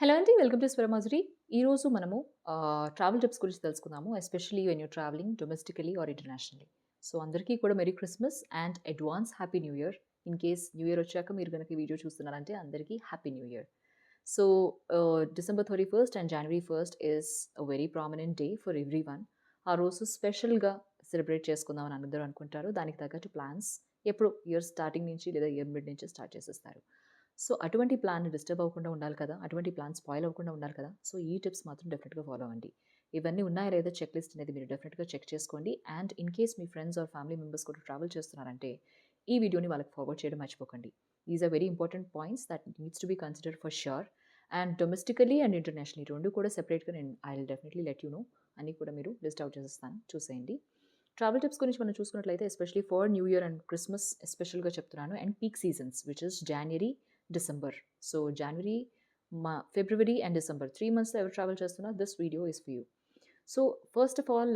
Hello అండి. Welcome to స్వరమాజురి ఈరోజు మనము ట్రావెల్ టిప్స్ గురించి తెలుసుకుందాము. Especially when you travelling domestically or internationally. So, అందరికీ కూడా merry Christmas and advance happy new year. In case new year వచ్చాక మీరు కనుక వీడియో చూస్తున్నారంటే అందరికీ happy new year. So, December thirty first and January first is a very prominent day for everyone ఆ రోజు స్పెషల్‌గా సెలబ్రేట్ చేసుకుందామని అందరూ అనుకుంటారు. దానికి తగ్గట్టు ప్లాన్స్ ఎప్పుడు ఇయర్ స్టార్టింగ్ నుంచి లేదా ఇయర్ మిడ్ నుంచి స్టార్ట్ చేసేస్తారు. సో, అటువంటి ప్లాన్ డిస్టర్బ్ అవ్వకుండా ఉండాలి కదా! అటువంటి ప్లాన్ స్పాయిల్ అవ్వకుండా ఉండాలి కదా! సో, ఈ టిప్స్ మాత్రం డెఫినెట్గా ఫాలో అవ్వండి. ఇవన్నీ ఉన్నాయా లేదా చెక్ లిస్ట్ అనేది మీరు డెఫినెట్గా చెక్ చేసుకోండి. అండ్ ఇన్ కేస్ మీ ఫ్రెండ్స్ ఆర్ ఫ్యామిలీ మెంబర్స్ కూడా ట్రావెల్ చేస్తున్నారంటే ఈ వీడియోని వాళ్ళకి ఫార్వర్డ్ చేయడం మర్చిపోకండి. These are very important points that needs to be considered for sure. And domestically and internationally రెండు కూడా సెపరేట్‌గా నేను I will definitely let you know అని కూడా మీరు లిస్ట్ అవుట్ చేసేస్తాను. చూసేయండి. ట్రావెల్ టిప్స్ గురించి మనం చూసుకున్నట్లయితే especially for new year and Christmas ఎస్పెషల్‌గా చెప్తున్నాను. And peak seasons which is January December. So, January మా ఫిబ్రవరి అండ్ డిసెంబర్ త్రీ మంత్స్‌లో ఎవరు ట్రావెల్ చేస్తున్నా this video is for you. So, first of all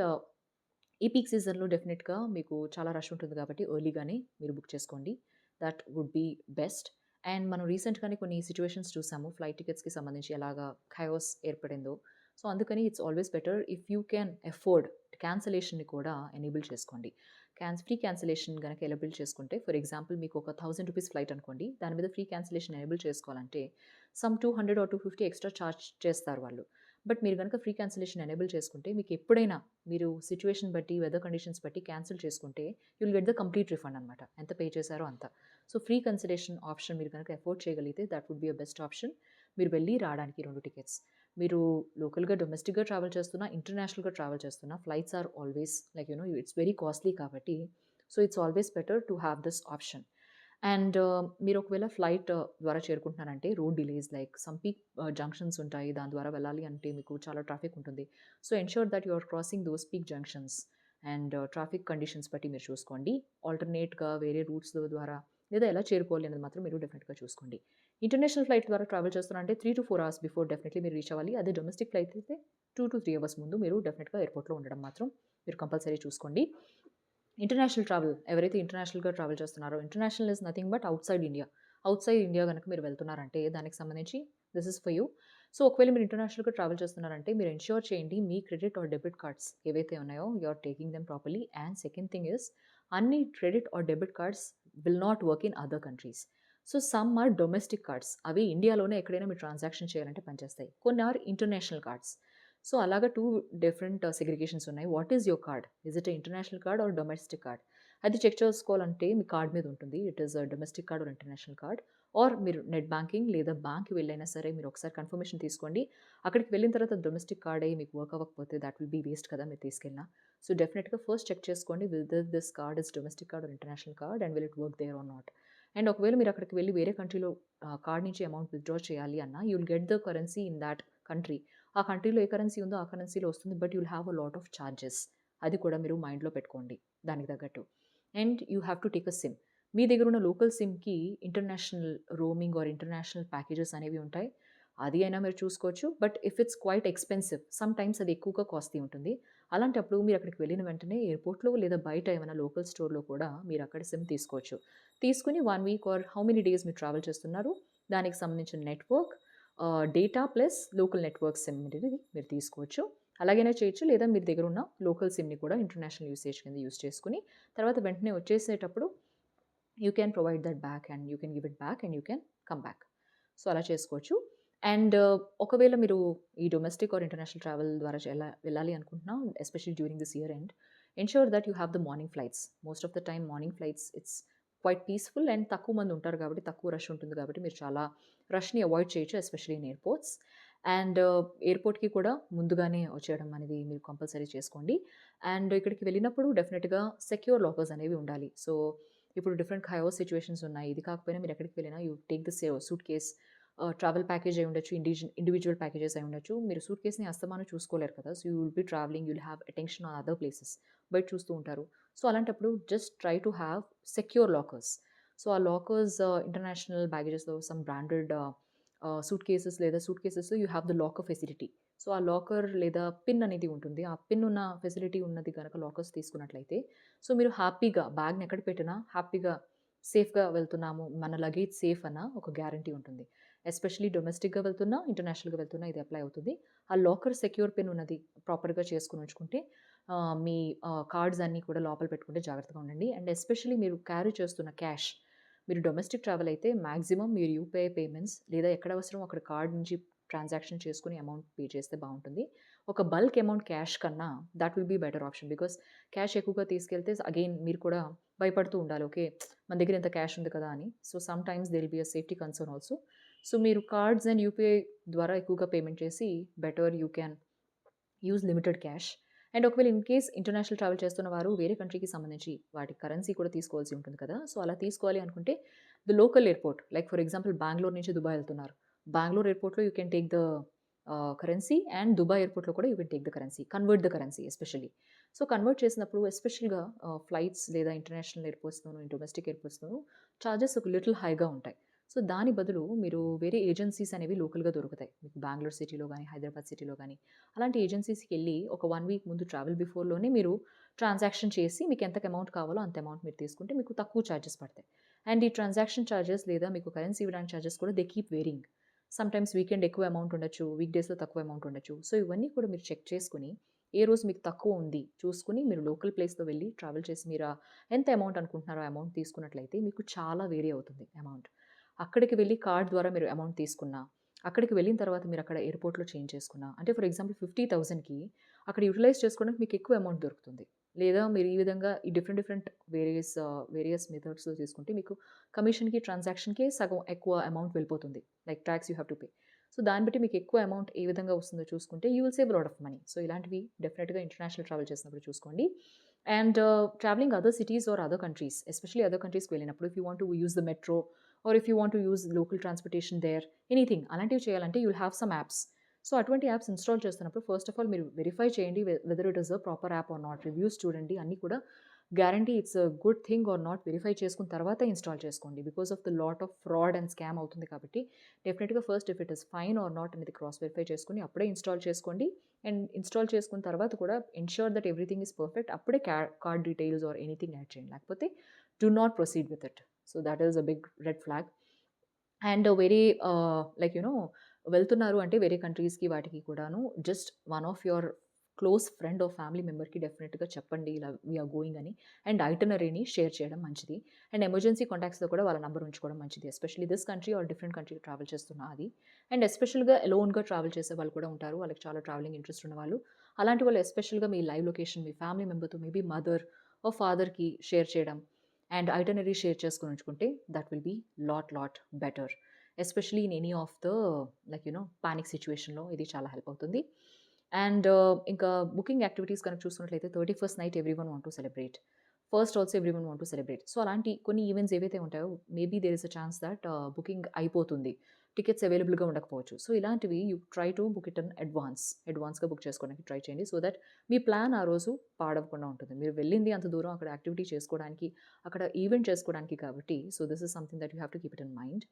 ఈ పీక్ సీజన్‌లో డెఫినెట్గా మీకు చాలా రష్ ఉంటుంది కాబట్టి ఎర్లీగానే మీరు బుక్ చేసుకోండి. That would be best. And మనం రీసెంట్‌గానే కొన్ని సిచ్యువేషన్స్ చూసాము. ఫ్లైట్ టికెట్స్‌కి సంబంధించి ఎలాగా ఖయోస్ ఏర్పడిందో. సో, అందుకని it's always better if you can afford క్యాన్సలేషన్‌ని కూడా ఎనేబుల్ చేసుకోండి. క్యాన్స్ ఫ్రీ క్యాన్సిలేషన్ గనక ఎలబుల్ చేసుకుంటే ఫర్ ఎగ్జాంపుల్ మీకు ఒక థౌసండ్ రూపీస్ ఫ్లైట్ అనుకోండి. దాని మీద ఫ్రీ క్యాన్సిలేషన్ ఎనేబుల్ చేసుకోవాలంటే సమ్ 200 ఆర్ 250 ఎక్స్‌ట్రా ఛార్జ్ చేస్తారు వాళ్ళు. బట్ మీరు కనుక ఫ్రీ క్యాన్సిలేషన్ ఎనేబుల్ చేసుకుంటే మీకు ఎప్పుడైనా మీరు సిచ్యువేషన్ బట్టి, వెదర్ కండిషన్స్ బట్టి క్యాన్సిల్ చేసుకుంటే you'll get the complete refund అనమాట. ఎంత పే చేశారో అంత. సో, ఫ్రీ కన్సిలేషన్ ఆప్షన్ మీరు గనక ఎఫోర్డ్ చేయగలిగితే that would be a best option. మీరు వెళ్ళి రావడానికి రెండు టికెట్స్. మీరు లోకల్‌గా డొమెస్టిక్‌గా ట్రావెల్ చేస్తున్నా, ఇంటర్నేషనల్‌గా ట్రావెల్ చేస్తున్నా flights are always like you know it's very costly కాబట్టి so, it's always better to have this option. And మీరు ఒకవేళ ఫ్లైట్ uh, ద్వారా చేరుకుంటున్నారంటే road delays like some peak junctions ఉంటాయి. దాని ద్వారా వెళ్ళాలి అంటే మీకు చాలా ట్రాఫిక్ ఉంటుంది. So, ensure that you are crossing those peak junctions and traffic conditions బట్టి మీరు చూసుకోండి. ఆల్టర్‌నేట్‌గా వేరే రూట్స్ ద్వారా లేదా ఎలా చేరుకోవాలి అనేది మాత్రం మీరు డెఫినెట్గా చూసుకోండి. ఇంటర్నేషనల్ ఫ్లైట్ ద్వారా ట్రావెల్ చేస్తున్నారంటే 3-4 అవర్స్ బిఫోర్ డెఫినెట్లీ మీరు రీచ్ అవ్వాలి. అదే డొమెస్టిక్ ఫ్లైట్ అయితే 2-3 అవర్స్ ముందు మీరు డెఫినెట్గా ఎయిర్‌పోర్ట్‌లో ఉండడం మాత్రం మీరు కంపల్సరీ చూసుకోండి. ఇంటర్నేషనల్ ట్రావెల్ ఎవరైతే ఇంటర్నేషనల్‌గా ట్రావెల్ చేస్తున్నారో international is nothing but outside India. Outside India కనుక మీరు వెళ్తున్నారంటే దానికి సంబంధించి this is for you. So, ఒకవేళ మీరు ఇంటర్నేషనల్‌గా ట్రావెల్ చేస్తున్నారంటే మీరు ఎన్ష్యూర్ చేయండి మీ క్రెడిట్ ఆర్ డెబిట్ కార్డ్స్ ఏవైతే ఉన్నాయో you are taking them properly. And second thing is అన్ని credit or debit cards will not work in other countries. So, some or domestic cards అవి ఇండియాలోనే ఎక్కడైనా మీరు ట్రాన్సాక్షన్ చేయాలంటే పనిచేస్తాయి. కొన్ని ఆర్ ఇంటర్నేషనల్ కార్డ్స్. సో, అలాగా టూ డిఫరెంట్ సెగ్రిగేషన్స్ ఉన్నాయి. What is your card? Is it international card or domestic card? అది చెక్ చేసుకోవాలంటే మీ కార్డ్ మీద ఉంటుంది. It is domestic card or international card. Or మీరు నెట్ బ్యాంకింగ్ లేదా బ్యాంక్‌కి వెళ్ళైనా సరే మీరు ఒకసారి కన్ఫర్మేషన్ తీసుకోండి. అక్కడికి వెళ్ళిన తర్వాత డొమెస్టిక్ కార్డ్ అయ్యి మీకు వర్క్ అవ్వకపోతే దట్ విల్ బి వేస్ట్ కదా మీరు తీసుకెళ్ళినా. సో, డెఫినెట్గా ఫస్ట్ చెక్ చేసుకోండి whether this card is domestic card or international card and will it work there or not. And ఒకవేళ మీరు అక్కడికి వెళ్ళి వేరే కంట్రీలో కార్డ్ నుంచి అమౌంట్ విత్‌డ్రా చేయాలి అన్న you get the currency in that country. ఆ కంట్రీలో ఏ కరెన్సీ ఉందో ఆ కరెన్సీలో వస్తుంది. But you'll have a lot of charges. అది కూడా మీరు మైండ్‌లో పెట్టుకోండి దానికి తగ్గట్టు. And you have to take a SIM. మీ దగ్గర ఉన్న local సిమ్‌కి international roaming or international packages అనేవి ఉంటాయి. అది అయినా మీరు చూసుకోవచ్చు. But if it's quite expensive sometimes అది ఎక్కువగా కాస్ట్‌లీ ఉంటుంది. అలాంటప్పుడు మీరు అక్కడికి వెళ్ళిన వెంటనే ఎయిర్‌పోర్ట్‌లో లేదా బయట ఏమైనా లోకల్ స్టోర్‌లో కూడా మీరు అక్కడ సిమ్ తీసుకోవచ్చు. తీసుకొని one week or how many days మీరు ట్రావెల్ చేస్తున్నారు దానికి సంబంధించిన network data plus local network SIM అనేది మీరు తీసుకోవచ్చు. అలాగైనా చేయొచ్చు. లేదా మీ దగ్గర ఉన్న లోకల్ సిమ్‌ని కూడా ఇంటర్నేషనల్ యూసేజ్ కింద యూస్ చేసుకుని తర్వాత వెంటనే వచ్చేసేటప్పుడు you can provide that back and you can give it back and you can come back. So, అలా చేసుకోవచ్చు. అండ్ ఒకవేళ మీరు ఈ డొమెస్టిక్ ఆర్ ఇంటర్నేషనల్ ట్రావెల్ ద్వారా ఎలా వెళ్ళాలి అనుకుంటున్నా especially during this year end ensure that you have the morning flights. Most of the time morning flights it's quite peaceful and తక్కువ మంది ఉంటారు కాబట్టి తక్కువ రష్ ఉంటుంది కాబట్టి మీరు చాలా రష్‌ని అవాయిడ్ చేయొచ్చు ఎస్పెషల్లీ ఇన్ ఎయిర్‌పోర్ట్స్. అండ్ ఎయిర్‌పోర్ట్‌కి కూడా ముందుగానే వచ్చేయడం అనేది మీరు కంపల్సరీ చేసుకోండి. అండ్ ఇక్కడికి వెళ్ళినప్పుడు డెఫినెట్గా సెక్యూర్ లాకర్స్ అనేవి ఉండాలి. సో, ఇప్పుడు డిఫరెంట్ ఖయోస్ సిచ్యువేషన్స్ ఉన్నాయి. ఇది కాకపోయినా మీరు ఎక్కడికి వెళ్ళినా you take the save suitcase travel package అయి ఉండొచ్చు. ఇండివిజు ఇండివిజువల్ ప్యాకేజెస్ అయి ఉండొచ్చు. మీరు సూట్ కేస్‌ని అస్తమానం చూసుకోలేరు కదా! So, you will be travelling you have attention on other places. బయట చూస్తూ ఉంటారు. సో, అలాంటప్పుడు just try to have secure lockers. So, ఆ లాకర్స్ ఇంటర్నేషనల్ బ్యాగేజెస్‌లో సమ్ బ్రాండెడ్ సూట్ కేసెస్ లేదా సూట్ కేసెస్‌లో you have the locker facility. So, ఆ లాకర్ లేదా పిన్ అనేది ఉంటుంది. ఆ పిన్ ఉన్న ఫెసిలిటీ ఉన్నది కనుక లాకర్స్ తీసుకున్నట్లయితే సో, మీరు హ్యాపీగా బ్యాగ్‌ని ఎక్కడ పెట్టినా హ్యాపీగా సేఫ్‌గా వెళ్తున్నాము. మన లగేజ్ సేఫ్ అన్న ఒక గ్యారంటీ ఉంటుంది. ఎస్పెషల్లీ డొమెస్టిక్‌గా వెళ్తున్నా, ఇంటర్నేషనల్‌గా వెళ్తున్నా ఇది అప్లై అవుతుంది. ఆ లాకర్ సెక్యూర్ పిన్ ఉన్నది ప్రాపర్‌గా చేసుకుని ఉంచుకుంటే మీ కార్డ్స్ అన్నీ కూడా లోపల పెట్టుకుంటే జాగ్రత్తగా ఉండండి. అండ్ ఎస్పెషల్లీ మీరు క్యారీ చేస్తున్న క్యాష్ మీరు డొమెస్టిక్ ట్రావెల్ అయితే మాక్సిమం మీరు యూపీఐ పేమెంట్స్ లేదా ఎక్కడ అవసరం అక్కడ కార్డ్ నుంచి ట్రాన్సాక్షన్ చేసుకుని అమౌంట్ పే చేస్తే బాగుంటుంది ఒక బల్క్ అమౌంట్ క్యాష్ కన్నా that will be better option. Because cash ఎక్కువగా తీసుకెళ్తే అగైన్ మీరు కూడా భయపడుతూ ఉండాలి. ఓకే. మన దగ్గర ఎంత క్యాష్ ఉంది కదా అని. So, some times they will be safety concern also. So, మీరు కార్డ్స్ అండ్ యూపీఐ ద్వారా ఎక్కువగా పేమెంట్ చేసి better you can use limited cash. And ఒకవేళ ఇన్ కేస్ ఇంటర్నేషనల్ ట్రావెల్ చేస్తున్న వారు వేరే కంట్రీకి సంబంధించి వాటి కరెన్సీ కూడా తీసుకోవాల్సి ఉంటుంది కదా! సో, అలా తీసుకోవాలి అనుకుంటే the local airport like for example Bengaluru నుంచి దుబాయ్ వెళ్తున్నారు. బెంగళూరు ఎయిర్‌పోర్ట్‌లో you can take the currency and Dubai ఎయిర్‌పోర్ట్‌లో కూడా you can take the currency. Convert the currency especially. So, convert చేసినప్పుడు ఎస్పెషల్‌గా ఫ్లైట్స్ లేదా ఇంటర్నేషనల్ ఎయిర్‌పోర్ట్స్‌లోను, డొమెస్టిక్ ఎయిర్‌పోర్ట్స్‌లోను చార్జెస్ ఒక లిటిల్ హైగా ఉంటాయి. సో, దాని బదులు మీరు వేరే ఏజెన్సీస్ అనేవి లోకల్‌గా దొరుకుతాయి. మీకు బెంగళూరు సిటీలో కానీ హైదరాబాద్ సిటీలో కానీ అలాంటి ఏజెన్సీస్కి వెళ్ళి ఒక వన్ వీక్ ముందు ట్రావెల్ బిఫోర్‌లోనే మీరు ట్రాన్సాక్షన్ చేసి మీకు ఎంత అమౌంట్ కావాలో అంత అమౌంట్ మీరు తీసుకుంటే మీకు తక్కువ ఛార్జెస్ పడతాయి. అండ్ ఈ ట్రాన్సాక్షన్ ఛార్జెస్ లేదా మీకు కరెన్సీ ఇవ్వడానికి ఛార్జెస్ కూడా they keep varying. Sometimes weekend ఎక్కువ అమౌంట్ ఉండొచ్చు. వీక్ డేస్‌లో తక్కువ అమౌంట్ ఉండొచ్చు. సో, ఇవన్నీ కూడా మీరు చెక్ చేసుకుని ఏ రోజు మీకు తక్కువ ఉంది చూసుకుని మీరు లోకల్ ప్లేస్‌లో వెళ్ళి ట్రావెల్ చేసి మీరు ఎంత అమౌంట్ అనుకుంటున్నారో అమౌంట్ తీసుకున్నట్లయితే మీకు చాలా వేరీ అవుతుంది అమౌంట్. అక్కడికి వెళ్ళి కార్డ్ ద్వారా మీరు అమౌంట్ తీసుకున్నా, అక్కడికి వెళ్ళిన తర్వాత మీరు అక్కడ ఎయిర్‌పోర్ట్‌లో చేంజ్ చేసుకున్నా అంటే ఫర్ ఎగ్జాంపుల్ 50,000కి అక్కడ యుటిలైజ్ చేసుకోవడానికి మీకు ఎక్కువ అమౌంట్ దొరుకుతుంది. లేదా మీరు ఈ విధంగా ఈ డిఫరెంట్ డిఫరెంట్ వేరియస్ వేరియస్ మెథడ్స్‌లో తీసుకుంటే మీకు కమిషన్‌కి, ట్రాన్సాక్షన్‌కే సగం ఎక్కువ అమౌంట్ వెళ్ళిపోతుంది. Like tax you have to pay. So, దాన్ని బట్టి మీకు ఎక్కువ అమౌంట్ ఏ విధంగా వస్తుందో చూసుకుంటే you will save lot of money. So, ఇలాంటివి డెఫినెట్గా ఇంటర్నేషనల్ ట్రావెల్ చేసినప్పుడు చూసుకోండి. And travelling other cities or other countries especially other కంట్రీస్‌కి వెళ్ళినప్పుడు if you want to use the metro or if you want to use local transportation there anything అలాంటివి చేయాలంటే you'll have some apps. So, అటువంటి apps install చేస్తున్నప్పుడు first of all మీరు verify చేయండి whether it is a proper app or not. Reviews చూడండి. అన్నీ కూడా guarantee it's good thing or not verify చేసుకున్న తర్వాత ఇన్‌స్టాల్ చేసుకోండి. Because of the lot of fraud and scam అవుతుంది కాబట్టి డెఫినెట్గా first if it is fine or not అనేది క్రాస్ వెరిఫై చేసుకుని అప్పుడే ఇన్‌స్టాల్ చేసుకోండి. అండ్ ఇన్‌స్టాల్ చేసుకున్న తర్వాత కూడా ensure that everything is perfect. అప్పుడే క్యా card details or anything add చేయండి. లేకపోతే do not proceed with it. So, that is a big red flag. And very like you know వెళ్తున్నారు అంటే వేరే కంట్రీస్‌కి వాటికి కూడాను just one of your close friend or family మెంబర్‌కి డెఫినెట్గా చెప్పండి ఇలా వీఆర్ గోయింగ్ అని. అండ్ ఐటనరీని షేర్ చేయడం మంచిది. అండ్ ఎమర్జెన్సీ కాంటాక్ట్స్‌లో కూడా వాళ్ళ నంబర్ ఉంచుకోవడం మంచిది. Especially this country or different కంట్రీకి ట్రావెల్ చేస్తున్న అది. అండ్ ఎస్పెషల్‌గా ఎలోన్‌గా ట్రావెల్ చేసే వాళ్ళు కూడా ఉంటారు. వాళ్ళకి చాలా ట్రావెలింగ్ ఇంట్రెస్ట్ ఉన్నవాళ్ళు. అలాంటి వాళ్ళు ఎస్పెషల్‌గా మీ లైవ్ లొకేషన్ మీ ఫ్యామిలీ మెంబర్‌తో మేబీ మదర్ ఓ ఫాదర్‌కి షేర్ చేయడం అండ్ ఐటనరీ షేర్ చేసుకొని ఉంచుకుంటే that will be lot lot better. Especially in any of the like you know panic సిచ్యువేషన్లో ఇది చాలా హెల్ప్ అవుతుంది. అండ్ ఇంకా బుకింగ్ యాక్టివిటీస్ కనుక చూసుకున్నట్లయితే 31st night every one want to celebrate. First also everyone want to celebrate. So, అలాంటి కొన్ని events ఏవైతే ఉంటాయో maybe there is a chance that booking అయిపోతుంది. టికెట్స్ అవైలబుల్‌గా ఉండకపోవచ్చు. సో, ఇలాంటివి you try to book it in advance. అడ్వాన్స్‌గా book చేసుకోవడానికి ట్రై చేయండి. సో, దట్ మీ ప్లాన్ ఆ రోజు పాడవకుండా ఉంటుంది. మీరు వెళ్ళింది అంత దూరం అక్కడ యాక్టివిటీ చేసుకోవడానికి, అక్కడ ఈవెంట్ చేసుకోవడానికి కాబట్టి so, this is something that you have to keep it in mind.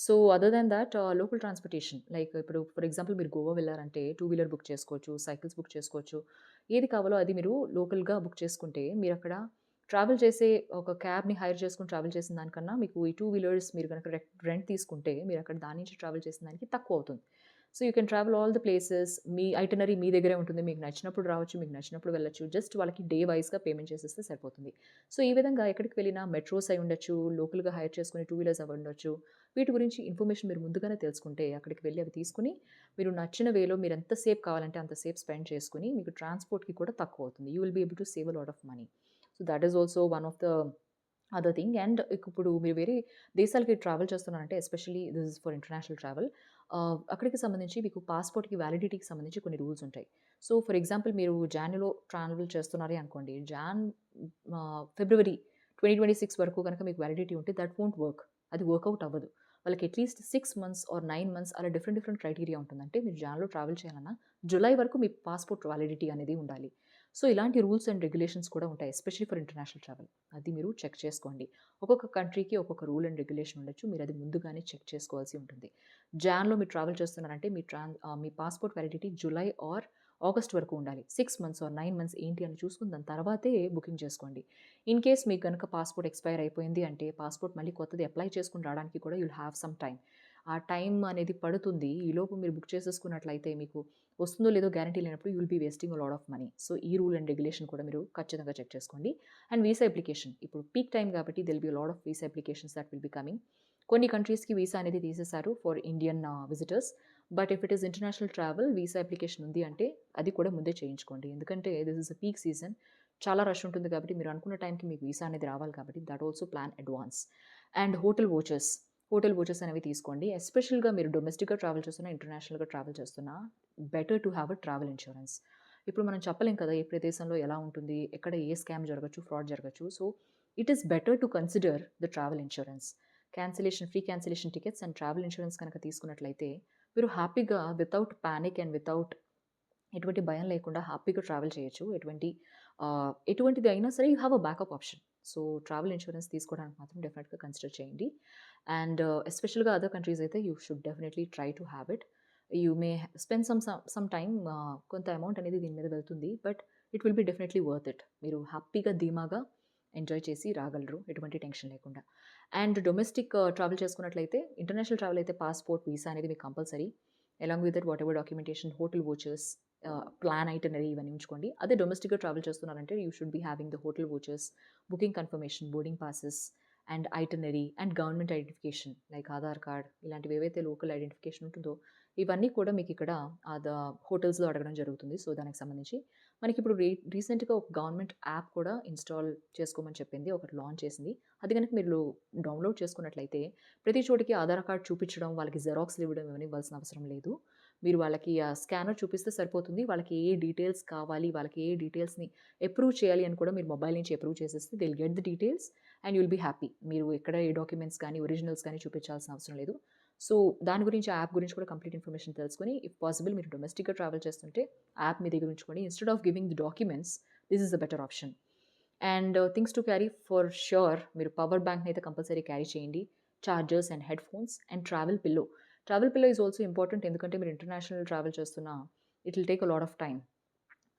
So, other than that local transportation like ఇప్పుడు ఫర్ ఎగ్జాంపుల్ మీరు గోవా వెళ్ళారంటే టూ వీలర్ బుక్ చేసుకోవచ్చు. సైకిల్స్ బుక్ చేసుకోవచ్చు. ఏది కావాలో అది మీరు లోకల్‌గా బుక్ చేసుకుంటే మీరు అక్కడ ట్రావెల్ చేసే ఒక క్యాబ్‌ని హైర్ చేసుకొని ట్రావెల్ చేసిన దానికన్నా మీకు ఈ టూ వీలర్స్ మీరు కనుక రె రెంట్ తీసుకుంటే మీరు అక్కడ దాని నుంచి ట్రావెల్ చేసిన దానికి తక్కువ అవుతుంది. So, you can travel all the places me itinerary మీ దగ్గరే ఉంటుంది. మీకు నచ్చినప్పుడు రావచ్చు. మీకు నచ్చినప్పుడు వెళ్ళచ్చు జస్ట్ వాళ్ళకి డే వైస్‌గా పేమెంట్ చేసేస్తే సరిపోతుంది. సో, ఈ విధంగా ఎక్కడికి వెళ్ళినా మెట్రోస్ అయి ఉండొచ్చు. లోకల్‌గా హైర్ చేసుకుని టూ వీలర్స్ అవి ఉండొచ్చు. వీటి గురించి ఇన్ఫర్మేషన్ మీరు ముందుగానే తెలుసుకుంటే అక్కడికి వెళ్ళి అవి తీసుకుని మీరు నచ్చిన వేలో మీరు ఎంత సేఫ్ కావాలంటే అంత సేపు స్పెండ్ చేసుకుని మీకు ట్రాన్స్‌పోర్ట్‌కి కూడా తక్కువ అవుతుంది. You will be able to save lot of money. So, that is also one of the other thing. And ఇప్పుడు మీరు వేరే దేశాలకి ట్రావెల్ చేస్తున్నారంటే especially this is for international travel. అక్కడికి సంబంధించి మీకు పాస్‌పోర్ట్‌కి వ్యాలిడిటీకి సంబంధించి కొన్ని రూల్స్ ఉంటాయి. సో, ఫర్ ఎగ్జాంపుల్ మీరు జాన్‌లో ట్రావెల్ చేస్తున్నారే అనుకోండి. Jan February twenty twenty six వరకు కనుక మీకు వ్యాలిడిటీ ఉంటే దట్ వోంట్ వర్క్. అది వర్కౌట్ అవ్వదు. వాళ్ళకి at least six months or nine months అలా డిఫరెంట్ డిఫరెంట్ క్రైటీరియా ఉంటుందంటే మీరు జాన్‌లో ట్రావెల్ చేయాలన్నా జులై వరకు మీ పాస్‌పోర్ట్ వ్యాలిడిటీ అనేది ఉండాలి. సో, ఇలాంటి రూల్స్ అండ్ రెగ్యులేషన్స్ కూడా ఉంటాయి. Especially for international travel. అది మీరు చెక్ చేసుకోండి. ఒక్కొక్క కంట్రీకి ఒక్కొక్క రూల్ అండ్ రెగ్యులేషన్ ఉండొచ్చు. మీరు అది ముందుగానే చెక్ చేసుకోవాల్సి ఉంటుంది. జాన్‌లో మీరు ట్రావెల్ చేస్తున్నారంటే మీ ట్రాన్ మీ passport validity July or August వరకు ఉండాలి. Six months or nine months ఏంటి అని చూసుకుని దాని తర్వాతే బుకింగ్ చేసుకోండి. ఇన్ కేస్ మీకు కనుక పాస్‌పోర్ట్ ఎక్స్‌పైర్ అయిపోయింది అంటే పాస్‌పోర్ట్ మళ్ళీ కొత్తది అప్లై చేసుకుని రావడానికి కూడా యుల్ హ్యావ్ సమ్ టైమ్. ఆ టైం అనేది పడుతుంది. ఈలోపు మీరు బుక్ చేసేసుకున్నట్లయితే మీకు వస్తుందో లేదో గ్యారంటీ లేనప్పుడు you'll be wasting lot of money. So, ఈ రూల్ అండ్ రెగ్యులేషన్ కూడా మీరు ఖచ్చితంగా చెక్ చేసుకోండి. అండ్ వీసా అప్లికేషన్ ఇప్పుడు పీక్ టైం కాబట్టి there'll be lot of visa applications that will be coming. కొన్ని కంట్రీస్‌కి వీసా అనేది తీసేశారు for Indian visitors. But if it is international travel visa application ఉంది అంటే అది కూడా ముందే చేయించుకోండి. ఎందుకంటే this is a peak season. చాలా రష్ ఉంటుంది కాబట్టి మీరు అనుకున్న టైంకి మీకు వీసా అనేది రావాలి కాబట్టి that also plan advance. And hotel vouchers, hotel vouchers అనేవి తీసుకోండి. ఎస్పెషల్‌గా మీరు డొమెస్టిక్‌గా ట్రావెల్ చేస్తున్నా, ఇంటర్నేషనల్‌గా ట్రావెల్ చేస్తున్నా better to have a travel insurance ఇప్పుడు మనం చెప్పలేం కదా! ఏ ప్రదేశంలో ఎలా ఉంటుంది? ఎక్కడ ఏ స్కామ్ జరగచ్చు ఫ్రాడ్ జరగచ్చు so, it is better to consider the travel insurance cancellation free cancellation tickets and travel insurance కనుక తీసుకున్నట్లయితే మీరు హ్యాపీగా వితౌట్ ప్యానిక్ అండ్ వితౌట్ ఎటువంటి భయం లేకుండా హ్యాపీగా ట్రావెల్ చేయొచ్చు. ఎటువంటి ఎటువంటిది అయినా సరే you have a backup option. So, travel insurance తీసుకోవడానికి మాత్రం డెఫినెట్గా కన్సిడర్ చేయండి. అండ్ ఎస్పెషల్‌గా అదర్ కంట్రీస్ అయితే you should definitely try to have it. You may spend some some time కొంత అమౌంట్ అనేది దీని మీద వెళ్తుంది. But it will be definitely worth it. మీరు హ్యాపీగా ధీమాగా ఎంజాయ్ చేసి రాగలరు. ఎటువంటి టెన్షన్ లేకుండా. అండ్ డొమెస్టిక్ ట్రావెల్ చేసుకున్నట్లయితే ఇంటర్నేషనల్ ట్రావెల్ అయితే పాస్‌పోర్ట్, వీసా అనేది మీకు compulsory. Along with that whatever documentation, hotel vouchers, plan itinerary ఇవన్నీ ఉంచుకోండి. అదే డొమెస్టిక్‌గా ట్రావెల్ చేస్తున్నారంటే you should be having the hotel vouchers, booking confirmation, boarding passes and itinerary and government identification like Aadhaar card ఇలాంటివి ఏవైతే local identification ఉంటుందో ఇవన్నీ కూడా మీకు ఇక్కడ ఆహ్, హోటల్స్‌లో అడగడం జరుగుతుంది. సో, దానికి సంబంధించి మనకి ఇప్పుడు రీ రీసెంట్‌గా ఒక గవర్నమెంట్ యాప్ కూడా ఇన్‌స్టాల్ చేసుకోమని చెప్పింది. ఒకటి లాంచ్ చేసింది. అది కనుక మీరు డౌన్‌లోడ్ చేసుకున్నట్లయితే ప్రతి చోటికి ఆధార్ కార్డ్ చూపించడం, వాళ్ళకి జెరాక్స్‌లు ఇవ్వడం ఇవన్నీ ఇవ్వాల్సిన అవసరం లేదు. మీరు వాళ్ళకి ఆ స్కానర్ చూపిస్తే సరిపోతుంది. వాళ్ళకి ఏ డీటెయిల్స్ కావాలి, వాళ్ళకి ఏ డీటెయిల్స్‌ని అప్రూవ్ చేయాలి అని కూడా మీరు మొబైల్ నుంచి అప్రూవ్ చేసేస్తే they'll get the details and you'll be happy. మీరు ఎక్కడ ఏ డాక్యుమెంట్స్ కానీ, ఒరిజినల్స్ కానీ చూపించాల్సిన అవసరం లేదు. సో, దాని గురించి ఆ యాప్ గురించి కూడా కంప్లీట్ ఇన్ఫర్మేషన్ తెలుసుకొని ఇఫ్ పాసిబుల్ మీరు డొమెస్టిక్‌గా ట్రావెల్ చేస్తుంటే యాప్ మీ దగ్గర ఉంచుకోండి. Instead of giving the documents this is the better option. And uh, things to carry for sure మీరు పవర్ బ్యాంక్‌ని అయితే కంపల్సరీ క్యారీ చేయండి. Chargers and headphones and travel pillow. Travel pillow is also important ఎందుకంటే మీరు international travel చేస్తున్నా it will take a lot of time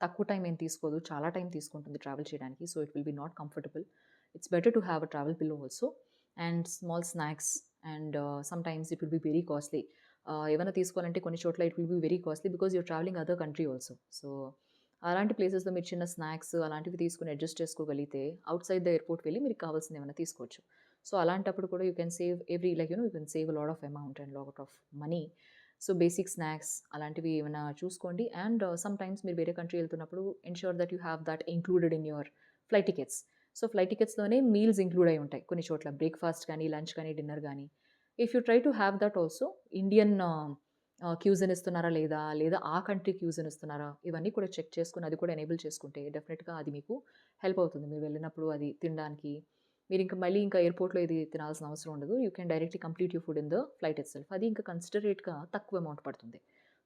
time time ఏం తీసుకోదు. చాలా టైం తీసుకుంటుంది ట్రావెల్ చేయడానికి. So, it will be not comfortable. It's better to have a travel pillow also. And small snacks and sometimes it will be very costly. ఏమైనా తీసుకోవాలంటే కొన్ని చోట్ల it will be very costly because you're travelling other country also. So, అలాంటి ప్లేసెస్‌లో మీరు చిన్న snacks అలాంటివి తీసుకొని అడ్జస్ట్ చేసుకోగలిగితే ఔట్‌సైడ్ ద ఎయిర్‌పోర్ట్ వెళ్ళి మీకు కావాల్సింది ఏమైనా తీసుకోవచ్చు. సో, అలాంటప్పుడు కూడా you can save every like you know you can save a lot of amount and lot of money. So, basic snacks అలాంటివి ఏమైనా చూసుకోండి. అండ్ uh, సమ్ టైమ్స్ మీరు వేరే కంట్రీ వెళ్తున్నప్పుడు ensure that you have that included in your flight tickets. So, flight టికెట్స్‌లోనే meals include అయి ఉంటాయి. కొన్ని చోట్ల బ్రేక్‌ఫాస్ట్ కానీ, లంచ్ కానీ, డిన్నర్ కానీ if you try to have that also Indian cuisine ఇస్తున్నారా లేదా? లేదా ఆ కంట్రీ క్యూజన్ ఇస్తున్నారా? ఇవన్నీ కూడా చెక్ చేసుకుని అది కూడా ఎనేబుల్ చేసుకుంటే డెఫినెట్గా అది మీకు హెల్ప్ అవుతుంది. మీరు వెళ్ళినప్పుడు అది తినడానికి. మీరు ఇంకా మళ్ళీ ఇంకా ఎయిర్‌పోర్ట్‌లో ఇది తినాల్సిన అవసరం ఉండదు. You can directly complete you food in the flight itself. అది ఇంకా కన్సిడరేట్‌గా తక్కువ అమౌంట్ పడుతుంది.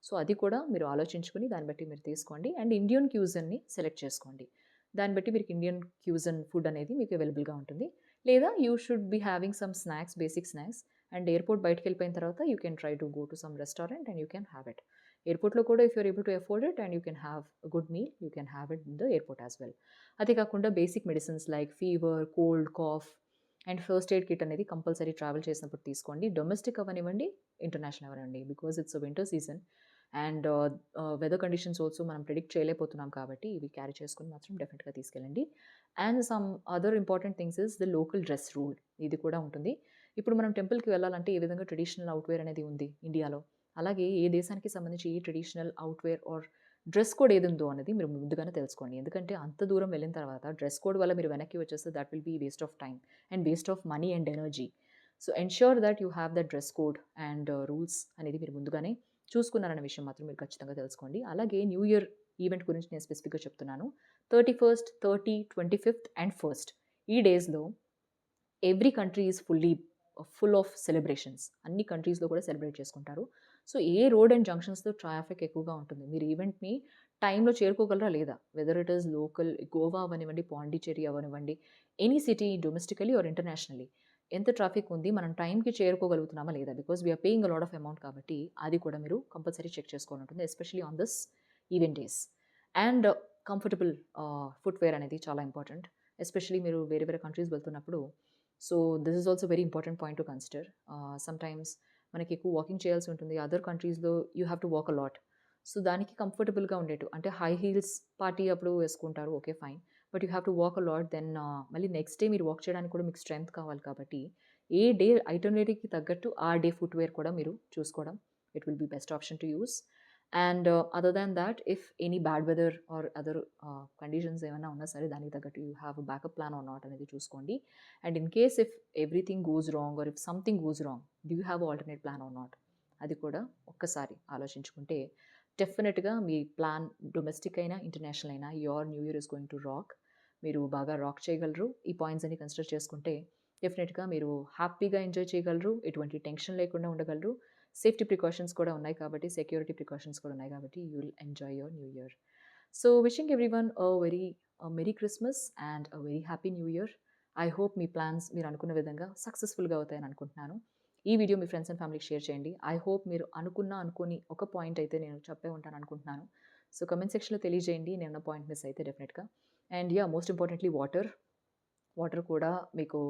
సో, అది కూడా మీరు ఆలోచించుకొని దాన్ని బట్టి మీరు తీసుకోండి. అండ్ ఇండియన్ క్యూజన్ని సెలెక్ట్ చేసుకోండి. దాన్ని బట్టి మీకు ఇండియన్ క్యూజన్ ఫుడ్ అనేది మీకు అవైలబుల్‌గా ఉంటుంది. లేదా you should be having some snacks, basic snacks and airport బయటికెళ్ళిపోయిన తర్వాత you can try to go to some restaurant and you can have it. ఎయిర్‌పోర్ట్‌లో కూడా if you're able to afford it and you can have good meal you can have it in the airport as well. అదే కాకుండా basic medicines like fever, cold, cough and first aid kit అనేది compulsory travel చేసినప్పుడు తీసుకోండి. Domestic అవనివ్వండి international అవనివ్వండి because it's winter season and weather conditions also మనం predict చేయలేకపోతున్నాం కాబట్టి ఇవి క్యారీ చేసుకొని మాత్రం డెఫినెట్గా తీసుకెళ్ళండి. And some other important things is the local dress rule ఇది కూడా ఉంటుంది. ఇప్పుడు మనం టెంపుల్‌కి వెళ్ళాలంటే ఏ విధంగా ట్రెడిషనల్ అవుట్వేర్ అనేది ఉంది ఇండియాలో. అలాగే ఏ దేశానికి సంబంధించి ఏ traditional outwear or dress code ఏది ఉందో అనేది మీరు ముందుగానే తెలుసుకోండి. ఎందుకంటే అంత దూరం వెళ్ళిన తర్వాత డ్రెస్ కోడ్ వల్ల మీరు వెనక్కి వచ్చేస్తే that will be waste of time and waste of money and energy. So, ensure that you have the dress code and rules అనేది మీరు ముందుగానే చూసుకున్నారన్న విషయం మాత్రం మీరు ఖచ్చితంగా తెలుసుకోండి. అలాగే న్యూ ఇయర్ ఈవెంట్ గురించి నేను స్పెసిఫిక్‌గా చెప్తున్నాను. 31st, 30, 25th అండ్ ఫస్ట్ ఈ డేస్‌లో every country is fully full of celebrations. అన్ని కంట్రీస్‌లో కూడా సెలబ్రేట్ చేసుకుంటారు. సో, ఏ రోడ్ అండ్ జంక్షన్స్‌లో ట్రాఫిక్ ఎక్కువగా ఉంటుంది. మీరు ఈవెంట్‌ని టైంలో చేరుకోగలరా లేదా? Whether it is local Goa అవనివ్వండి పాండిచ్చేరి అవనివ్వండి any city domestically or internationally ఎంత ట్రాఫిక్ ఉంది. మనం టైంకి చేరుకోగలుగుతున్నామా లేదా? Because we're paying a lot of amount కాబట్టి అది కూడా మీరు కంపల్సరీ చెక్ చేసుకోవాలి ఉంటుంది. Especially on this event days. And comfortable footwear అనేది చాలా ఇంపార్టెంట్. ఎస్పెషల్లీ మీరు వేరే వేరే కంట్రీస్ వెళ్తున్నప్పుడు so, this is also very important point to consider. Sometimes మనకి ఎక్కువ వాకింగ్ చేయాల్సి ఉంటుంది. అదర్ కంట్రీస్లో you have to walk a lot so దానికి కంఫర్టబుల్గా ఉండేటు అంటే హై హీల్స్ పార్టీ అప్పుడు వేసుకుంటారు. Okay fine but you have to walk a lot then మళ్ళీ నెక్స్ట్ డే మీరు వాక్ చేయడానికి కూడా మీకు స్ట్రెంగ్త్ కావాలి కాబట్టి ఏ డే ఐటర్నరీకి తగ్గట్టు ఆ డే ఫుట్వేర్ కూడా మీరు చూసుకోవడం it will be best option to use and other than that if any bad weather or other conditions ఏమైనా ఉన్నా సరే దానికి తగ్గట్టు you have backup plan or not అనేది చూసుకోండి. And in case if everything goes wrong or if something goes wrong do you have alternate plan or not అది కూడా ఒక్కసారి ఆలోచించుకుంటే డెఫినెట్గా మీ ప్లాన్ డొమెస్టిక్ అయినా ఇంటర్నేషనల్ అయినా your new year is going to rock మీరు బాగా రాక్ చేయగలరు. ఈ పాయింట్స్ అన్ని కన్సిడర్ చేసుకుంటే డెఫినెట్గా మీరు హ్యాపీగా ఎంజాయ్ చేయగలరు. ఎటువంటి టెన్షన్ లేకుండా ఉండగలరు. సేఫ్టీ ప్రికాషన్స్ కూడా ఉన్నాయి కాబట్టి సెక్యూరిటీ ప్రికాషన్స్ కూడా ఉన్నాయి కాబట్టి you will enjoy your new year so wishing everyone a very merry Christmas and a very happy new year I hope me plans మీరు అనుకున్న విధంగా సక్సెస్ఫుల్గా అవుతాయని అనుకుంటున్నాను. ఈ వీడియో మీ ఫ్రెండ్స్ అండ్ ఫ్యామిలీకి షేర్ చేయండి. ఐ హోప్ మీరు అనుకున్న అనుకుని ఒక పాయింట్ అయితే నేను చెప్పే ఉంటాను అనుకుంటున్నాను. సో కమెంట్ సెక్షన్లో తెలియజేయండి. నేను పాయింట్ మిస్ అయితే definitely and yeah most importantly water water కూడా మీకు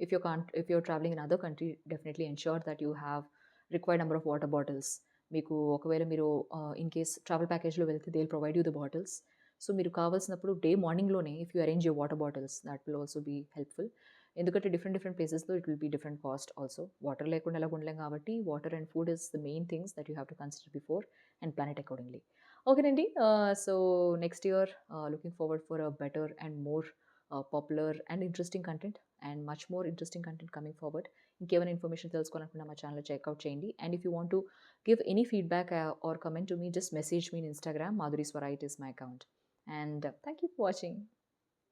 if you can't if you're travelling in other country definitely ensure that you have required number of water bottles మీకు ఒకవేళ మీరు ఇన్ కేస్ ట్రావెల్ ప్యాకేజ్లో వెళ్తే they provide you the bottles so మీరు కావాల్సినప్పుడు day మార్నింగ్లోనే if you arrange you water bottles that will also be helpful ఎందుకంటే different different ప్లేసెస్లో it will be different cost also water లేకుండా ఎలా ఉండలేం కాబట్టి water and food is the main things that you have to consider before and plan it accordingly ఓకేనండి so next year looking forward for a better and more popular and interesting content and much more interesting content coming forward ఇంకేమైనా information తెలుసుకోవాలనుకున్నా మా channel check out చేయండి and if you want to give any feedback or comment to me just message me in Instagram Madhuri Swarite is my account and thank you for watching